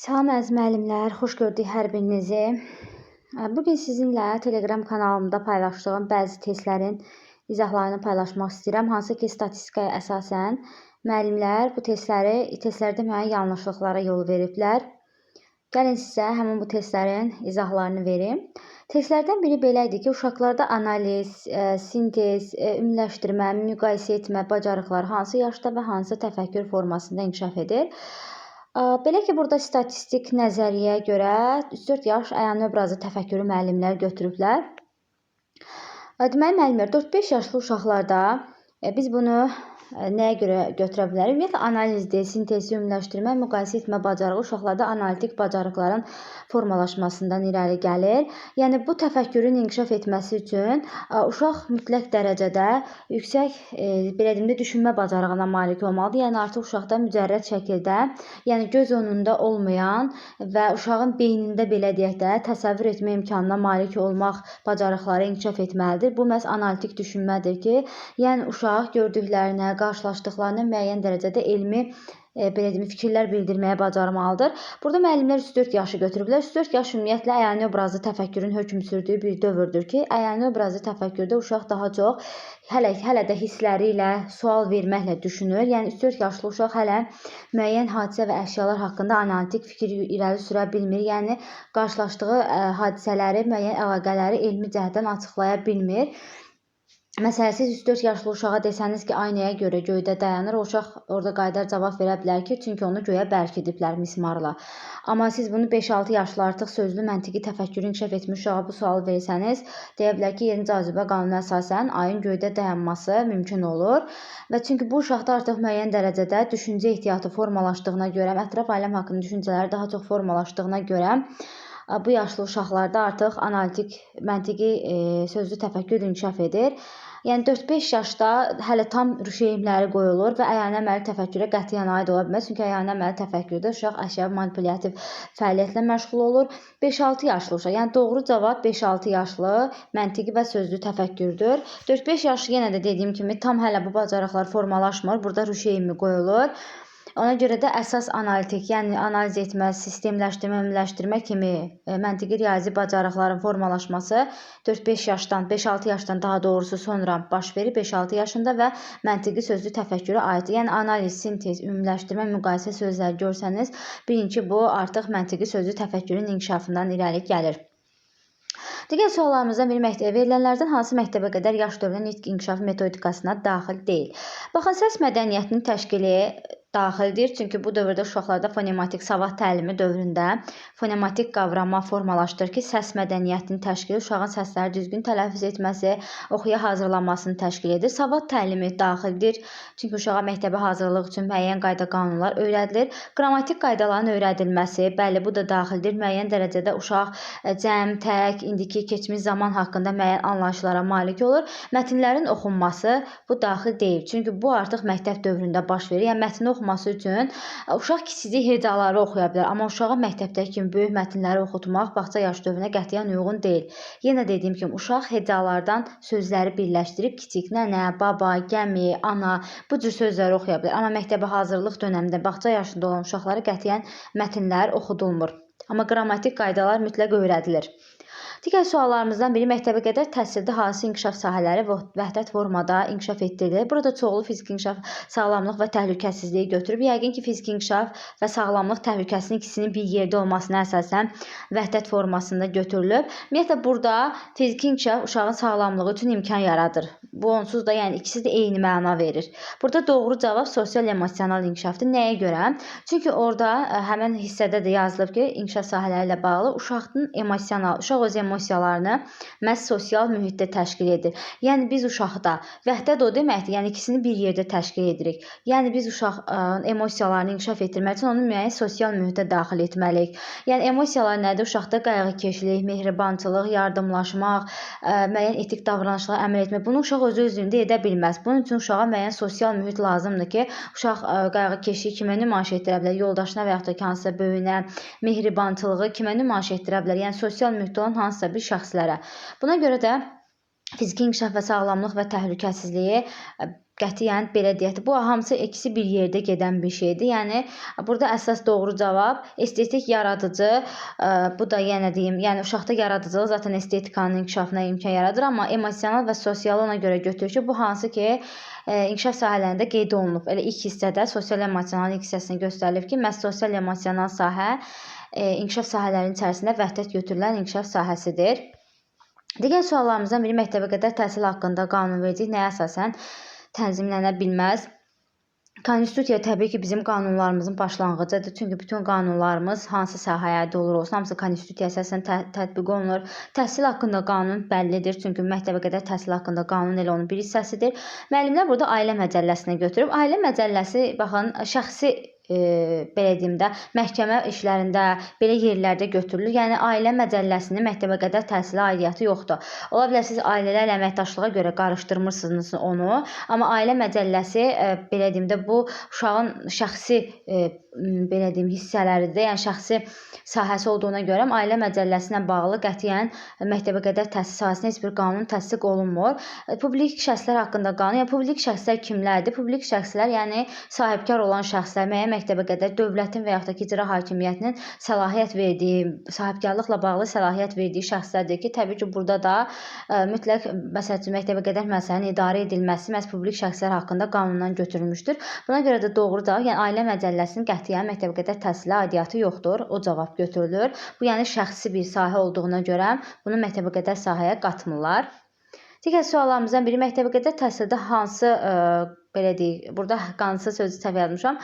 Salam əziz müəllimlər, xoş gördük hər birinizi. Bu gün sizinlə Telegram kanalımda paylaşdığım bəzi testlərin izahlarını paylaşmaq istəyirəm. Hansı ki, statistikaya əsasən müəllimlər bu testləri testlərdə müəyyən yanlışlıqlara yol veriblər. Gəlin sizə həmin bu testlərin izahlarını verim. Testlərdən biri belə idi ki, uşaqlarda analiz, sintez, ümumiləşdirmə, müqayisə etmə bacarıqları hansı yaşda və hansı təfəkkür formasında inkişaf edir? Belə ki, burada statistik nəzəriyyəyə görə 3-4 yaş əyani obrazı təfəkkürü müəllimlər götürüblər. Deməli müəllimlər 4-5 yaşlı uşaqlarda e, biz bunu nəyə görə götürə bilərik? Ümumiyyətlə analizdir, sintezi ümumiləşdirmə, müqayisə etmə bacarığı uşaqlarda analitik bacarıqların formalaşmasından irəli gəlir. Yəni bu təfəkkürün inkişaf etməsi üçün uşaq mütləq dərəcədə yüksək e, belə deyim də düşünmə bacarığına malik olmalıdır. Yəni artıq uşaqda mücərrəd şəkildə, yəni göz önündə olmayan və uşağın beynində belə deyək də təsəvvür etmə imkanına malik olmaq bacarıqları inkişaf etməlidir. Bu məhz analitik düşünmədir ki, yəni uşaq gördüklərinə, qarşılaşdıqlarına müəyyən dərəcədə elmi e, belə deyim, fikirlər bildirməyə bacarmalıdır. Burada müəllimlər 3-4 yaşı götürüblər. 3-4 yaş ümumiyyətlə əyani obrazlı təfəkkürün hökm sürdüyü bir dövrdür ki, əyani obrazlı təfəkkürdə uşaq daha çox hələ hələ də hissləri ilə sual verməklə düşünür. Yəni 3-4 yaşlı uşaq hələ müəyyən hadisə və əşyalar haqqında analitik fikir irəli sürə bilmir. Yəni qarşılaşdığı e, hadisələri, müəyyən əlaqələri elmi cəhətdən açıqlaya bilmir. Məsələn, siz 3-4 yaşlı uşağa desəniz ki, aynaya görə göydə dayanır, o uşaq orada qayıdar cavab verə bilər ki, çünki onu göyə bərkidiblər mismarla. Amma siz bunu 5-6 yaşlı artıq sözlü məntiqi təfəkkürü inkişaf etmiş uşağa bu sualı versəniz, deyə bilər ki, yerin cazibə qanununa əsasən ayın göydə dayanması mümkün olur və çünki bu uşaqda artıq müəyyən dərəcədə düşüncə ehtiyatı formalaşdığına görə, ətraf aləm haqqında düşüncələri daha çox formalaşdığına görə bu yaşlı uşaqlarda artıq analitik, məntiqi e, sözlü təfəkkür inkişaf edir. Yəni 4-5 yaşda hələ tam rüşeymləri qoyulur və əyani əməli təfəkkürə qətiyyən aid ola bilməz. Çünki əyani əməli təfəkkürdə uşaq əşyavi manipulyattiv fəaliyyətlə məşğul olur. 5-6 yaşlı uşaq, yəni doğru cavab 5-6 yaşlı məntiqi və sözlü təfəkkürdür. 4-5 yaş yenə də dediyim kimi tam hələ bu bacarıqlar formalaşmır. Burada rüşeymi qoyulur. Ona görə də əsas analitik, yəni analiz etmə, sistemləşdirmə, ümumiləşdirmə kimi e, məntiqi riyazi bacarıqların formalaşması 4-5 yaşdan, 5-6 yaşdan daha doğrusu sonra baş verir 5-6 yaşında və məntiqi sözlü təfəkkürə aiddir. Yəni analiz, sintez, ümumiləşdirmə, müqayisə sözləri görsəniz, bilin ki, bu artıq məntiqi sözlü təfəkkürün inkişafından irəli gəlir. Digər suallarımızdan biri məktəbə verilənlərdən hansı məktəbə qədər yaş dövrünün nitq inkişafı metodikasına daxil deyil? Baxın, səs mədəniyyətinin təşkili daxildir. Çünki bu dövrdə uşaqlarda fonematik savad təlimi dövründə fonematik qavrama formalaşdırır ki, səs mədəniyyətinin təşkili uşağın səsləri düzgün tələffüz etməsi, oxuya hazırlanmasını təşkil edir. Savad təlimi daxildir. Çünki uşağa məktəbə hazırlıq üçün müəyyən qayda-qanunlar öyrədilir. Qrammatik qaydaların öyrədilməsi, bəli, bu da daxildir. Müəyyən dərəcədə uşaq e, cəm, tək, indiki, keçmiş zaman haqqında müəyyən anlayışlara malik olur. Mətnlərin oxunması bu daxil deyil. Çünki bu artıq məktəb dövründə baş verir. Yəni mətni oxuması üçün uşaq kiçicik hecaları oxuya bilər, amma uşağa məktəbdəki kimi böyük mətnləri oxutmaq bağça yaş dövrünə qətiyyən uyğun deyil. Yenə dediyim kimi uşaq hecalardan sözləri birləşdirib kiçik nənə, baba, gəmi, ana bu cür sözləri oxuya bilər. Amma məktəbə hazırlıq dövründə bağça yaşında olan uşaqlara qətiyyən mətnlər oxudulmur. Amma qrammatik qaydalar mütləq öyrədilir. Digər suallarımızdan biri məktəbə qədər təhsildə hansı inkişaf sahələri vəhdət formada inkişaf etdirilir? Burada çoxlu fiziki inkişaf, sağlamlıq və təhlükəsizliyi götürüb. Yəqin ki, fiziki inkişaf və sağlamlıq təhlükəsinin ikisinin bir yerdə olmasına əsasən vəhdət formasında götürülüb. Ümumiyyətlə burada fiziki inkişaf uşağın sağlamlığı üçün imkan yaradır. Bu onsuz da yəni ikisi də eyni məna verir. Burada doğru cavab sosial emosional inkişafdır. Nəyə görə? Çünki orada e, həmin hissədə də yazılıb ki, inkişaf sahələri ilə bağlı uşağın emosional, uşaq öz emosiyalarını məhz sosial mühitdə təşkil edir. Yəni biz uşaqda vəhdət o deməkdir, yəni ikisini bir yerdə təşkil edirik. Yəni biz uşaq ə, emosiyalarını inkişaf etdirmək üçün onu müəyyən sosial mühitə daxil etməliyik. Yəni emosiyalar nədir? Uşaqda qayğıkeşlik, mehribançılıq, yardımlaşmaq, ə, müəyyən etik davranışlara əməl etmək. Bunu uşaq özü özündə edə bilməz. Bunun üçün uşağa müəyyən sosial mühit lazımdır ki, uşaq ə, qayğıkeşliyi kimə nümayiş etdirə bilər? Yoldaşına və yaxud da hansısa böyüyünə, mehribançılığı kimə nümayiş etdirə bilər? Yəni sosial mühitdə olan hansısa bir şəxslərə. Buna görə də fiziki inkişaf və sağlamlıq və təhlükəsizliyi qətiyyən belə deyək bu hamısı ikisi bir yerdə gedən bir şeydir. Yəni burada əsas doğru cavab estetik yaradıcı, bu da yenə deyim, yəni uşaqda yaradıcılıq zaten estetikanın inkişafına imkan yaradır, amma emosional və sosial ona görə götürür ki, bu hansı ki inkişaf sahələrində qeyd olunub. Elə ilk hissədə sosial emosional ilk hissəsində göstərilib ki, məhz sosial emosional sahə inkişaf sahələrinin içərisində vəhdət götürülən inkişaf sahəsidir. Digər suallarımızdan biri məktəbə qədər təhsil haqqında qanunvericilik nəyə əsasən tənzimlənə bilməz? Konstitusiya təbii ki, bizim qanunlarımızın başlanğıcıdır. Çünki bütün qanunlarımız hansı sahəyə aid olur olsun, hamısı konstitusiyaya əsasən tə tətbiq olunur. Təhsil haqqında qanun bəllidir. Çünki məktəbə qədər təhsil haqqında qanun elə onun bir hissəsidir. Müəllimlər burada ailə məcəlləsinə götürüb. Ailə məcəlləsi baxın, şəxsi e, belə deyim də, məhkəmə işlərində belə yerlərdə götürülür. Yəni ailə məcəlləsinin məktəbə qədər təhsilə aidiyyatı yoxdur. Ola bilər siz ailələrlə əməkdaşlığa görə qarışdırmırsınız onu, amma ailə məcəlləsi belə deyim də bu uşağın şəxsi belə deyim hissələridir. Yəni şəxsi sahəsi olduğuna görə ailə məcəlləsi ilə bağlı qətiyyən məktəbə qədər təhsil sahəsində heç bir qanun təsdiq olunmur. E, publik şəxslər haqqında qanun, yəni publik şəxslər kimlərdir? Publik şəxslər, yəni sahibkar olan şəxslər, müəyyən məktəbə qədər dövlətin və yaxud da ki, icra hakimiyyətinin səlahiyyət verdiyi, sahibkarlıqla bağlı səlahiyyət verdiyi şəxslərdir ki, təbii ki, burada da ə, mütləq məsəl üçün məktəbə qədər müəssisənin idarə edilməsi məhz publik şəxslər haqqında qanundan götürülmüşdür. Buna görə də doğru cavab, yəni ailə məcəlləsinin qətiyyən məktəbə qədər təhsilə aidiyyatı yoxdur. O cavab götürülür. Bu yəni şəxsi bir sahə olduğuna görə bunu məktəbə qədər sahəyə qatmırlar. Digər suallarımızdan biri məktəbə qədər təhsildə hansı ə, belə deyək, burada hansı sözü səhv yazmışam.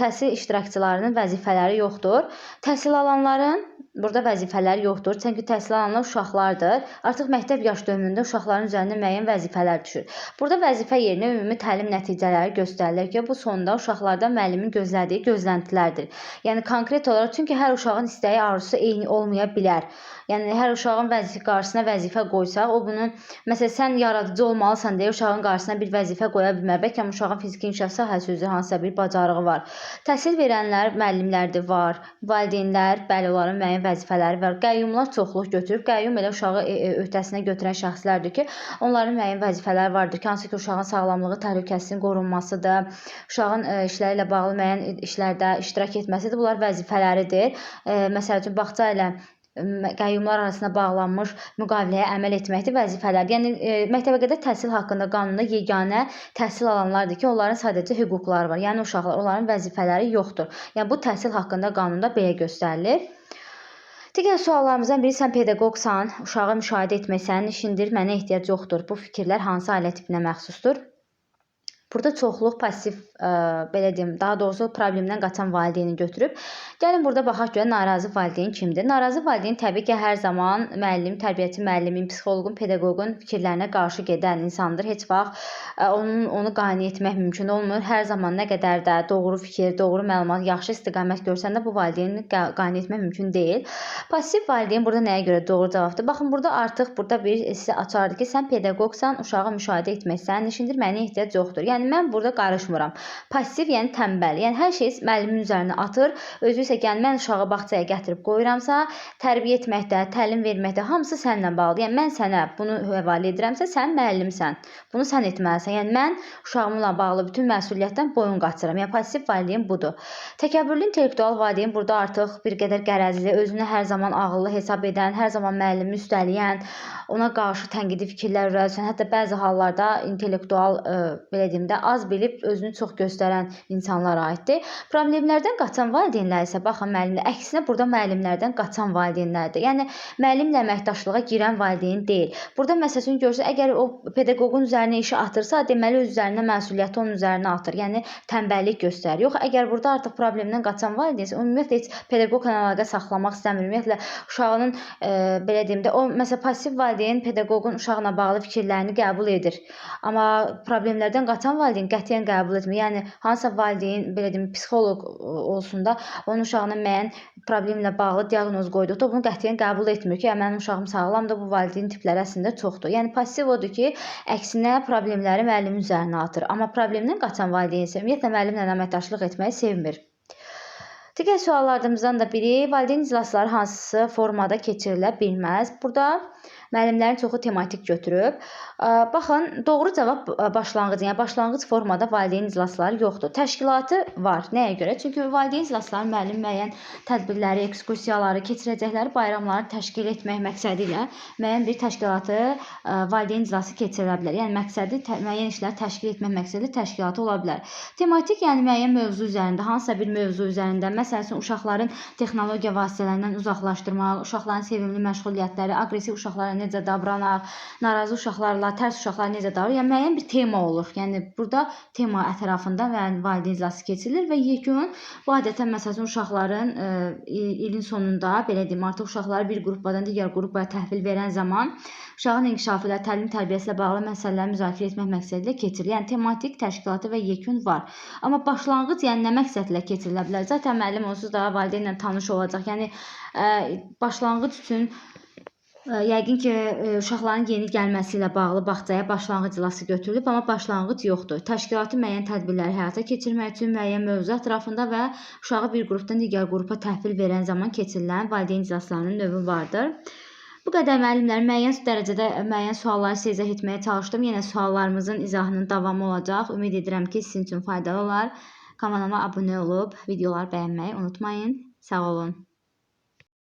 Təhsil iştirakçılarının vəzifələri yoxdur. Təhsil alanların burada vəzifələri yoxdur. Çünki təhsil alanlar uşaqlardır. Artıq məktəb yaş dövründə uşaqların üzərinə müəyyən vəzifələr düşür. Burada vəzifə yerinə ümumi təlim nəticələri göstərilir ki, bu sonda uşaqlardan müəllimin gözlədiyi gözləntilərdir. Yəni konkret olaraq çünki hər uşağın istəyi, arzusu eyni olmaya bilər. Yəni hər uşağın vəzifə qarşısına vəzifə qoysaq, o bunun məsələn sən yaradıcı olmalısan deyə uşağın qarşısına bir vəzifə qoya bilmər. Bəlkə uşağın fiziki inkişaf sahəsi üzrə hansısa bir bacarığı var. Təhsil verənlər müəllimlərdir var. Valideynlər, bəli, onların müəyyən vəzifələri var. Qəyyumlar çoxluq götürüb, qəyyum elə uşağı e, e, öhdəsinə götürən şəxslərdir ki, onların müəyyən vəzifələri vardır ki, hansı ki, uşağın sağlamlığı, təhlükəsizliyinin qorunmasıdır, uşağın e, işləri ilə bağlı müəyyən işlərdə iştirak etməsidir. Bunlar vəzifələridir. Məsəl üçün bağça ilə qəyyumlar arasında bağlanmış müqaviləyə əməl etməkdir vəzifələr. Yəni e, məktəbəqədər təhsil haqqında qanunda yeganə təhsil alanlardır ki, onların sadəcə hüquqları var. Yəni uşaqlar, onların vəzifələri yoxdur. Yəni bu təhsil haqqında qanunda belə göstərilir. Digər suallarımızdan biri sən pedaqoqsan, uşağı müşahidə etmək sənin işindir, mənə ehtiyac yoxdur. Bu fikirlər hansı ailə tipinə məxsusdur? Burada çoxluq passiv ə, belə deyim, daha doğrusu problemdən qaçan valideyni götürüb. Gəlin burada baxaq görək narazı valideyn kimdir? Narazı valideyn təbii ki, hər zaman müəllim, tərbiyəçi müəllimin, psixoloqun, pedaqoqun fikirlərinə qarşı gedən insandır. Heç vaxt ə, onun onu qane etmək mümkün olmur. Hər zaman nə qədər də doğru fikir, doğru məlumat, yaxşı istiqamət görsən də bu valideyni qane etmək mümkün deyil. Passiv valideyn burada nəyə görə doğru cavabdır? Baxın, burada artıq burada bir sizə açardı ki, sən pedaqoqsan, uşağı müşahidə etmək sənin işindir, mənə ehtiyac yoxdur. Yəni Yəni mən burada qarışmıram. Passiv, yəni tənbəl. Yəni hər şey müəllimin üzərinə atır. Özü isə yəni mən uşağı bağçaya gətirib qoyuramsa, tərbiyə etməkdə, təlim verməkdə hamısı səninlə bağlıdır. Yəni mən sənə bunu həvalə edirəmsə, sən müəllimsən. Bunu sən etməlisən. Yəni mən uşağımla bağlı bütün məsuliyyətdən boyun qaçıram. Yəni passiv valideyn budur. Təkəbbürlü intellektual valideyn burada artıq bir qədər qərəzli, özünü hər zaman ağıllı hesab edən, hər zaman müəllimi üstələyən, ona qarşı tənqidi fikirlər ürətən, hətta bəzi hallarda intellektual ə, belə deyim də az bilib özünü çox göstərən insanlara aiddir. Problemlərdən qaçan valideynlər isə baxın müəllimlər əksinə burada müəllimlərdən qaçan valideynlərdir. Yəni müəllimlə əməkdaşlığa girən valideyn deyil. Burada məsələn görsə əgər o pedaqoqun üzərinə işi atırsa, deməli öz üzərinə məsuliyyəti onun üzərinə atır. Yəni tənbəllik göstərir. Yox, əgər burada artıq problemdən qaçan valideyn ümumiyyətlə heç pedaqoqla əlaqə saxlamaq istəmir. Ümumiyyətlə uşağının e, belə deyim də o məsələn passiv valideyn pedaqoqun uşaqla bağlı fikirlərini qəbul edir. Amma problemlərdən qaçan valideyn qətiyyən qəbul etmir. Yəni hansısa valideyn belə deyim psixoloq olsun da onun uşağına müəyyən problemlə bağlı diaqnoz qoyduqda bunu qətiyyən qəbul etmir ki, mənim uşağım sağlamdır. Bu valideyn tipləri əslində çoxdur. Yəni passiv odur ki, əksinə problemləri müəllimin üzərinə atır. Amma problemdən qaçan valideyn isə ümumiyyətlə müəllimlə əməkdaşlıq etməyi sevmir. Digər suallarımızdan da biri valideyn iclasları hansı formada keçirilə bilməz? Burada Müəllimlərin çoxu tematik götürüb. Baxın, doğru cavab başlanğıc, yəni başlanğıc formada valideyn iclasları yoxdur. Təşkilatı var. Nəyə görə? Çünki valideyn iclasları müəllim müəyyən tədbirləri, ekskursiyaları, keçirəcəkləri bayramları təşkil etmək məqsədi ilə müəyyən bir təşkilatı valideyn iclası keçirə bilər. Yəni məqsədi müəyyən işləri təşkil etmək məqsədi təşkilatı ola bilər. Tematik, yəni müəyyən mövzu üzərində, hansısa bir mövzu üzərində, məsələn üçün uşaqların texnologiya vasitələrindən uzaqlaşdırmaq, uşaqların sevimli məşğuliyyətləri, aqressiv uşaqlara necə davranaq, narazı uşaqlarla, tərs uşaqlara necə davranaq, yəni müəyyən bir tema olur. Yəni burada tema ətrafında və yəni valideyn iclası keçirilir və yekun bu adətən məsələn uşaqların ə, ilin sonunda belə deyim, artıq uşaqları bir qrupdan digər qrupa təhvil verən zaman uşağın inkişafı ilə, təlim tərbiyəsi ilə bağlı məsələləri müzakirə etmək məqsədi ilə keçirilir. Yəni tematik təşkilatı və yekun var. Amma başlanğıc yəni nə məqsədlə keçirilə bilər? Zaten müəllim onsuz da valideynlə tanış olacaq. Yəni ə, başlanğıc üçün yəqin ki, ə, uşaqların yeni gəlməsi ilə bağlı bağçaya başlanğıc iclası götürülüb, amma başlanğıc yoxdur. Təşkilatı müəyyən tədbirləri həyata keçirmək üçün müəyyən mövzu ətrafında və uşağı bir qrupdan digər qrupa təhvil verən zaman keçirilən valideyn iclaslarının növü vardır. Bu qədər müəllimlər müəyyən dərəcədə müəyyən sualları sizə etməyə çalışdım. Yenə suallarımızın izahının davamı olacaq. Ümid edirəm ki, sizin üçün faydalı olar. Kanalıma abunə olub videoları bəyənməyi unutmayın. Sağ olun.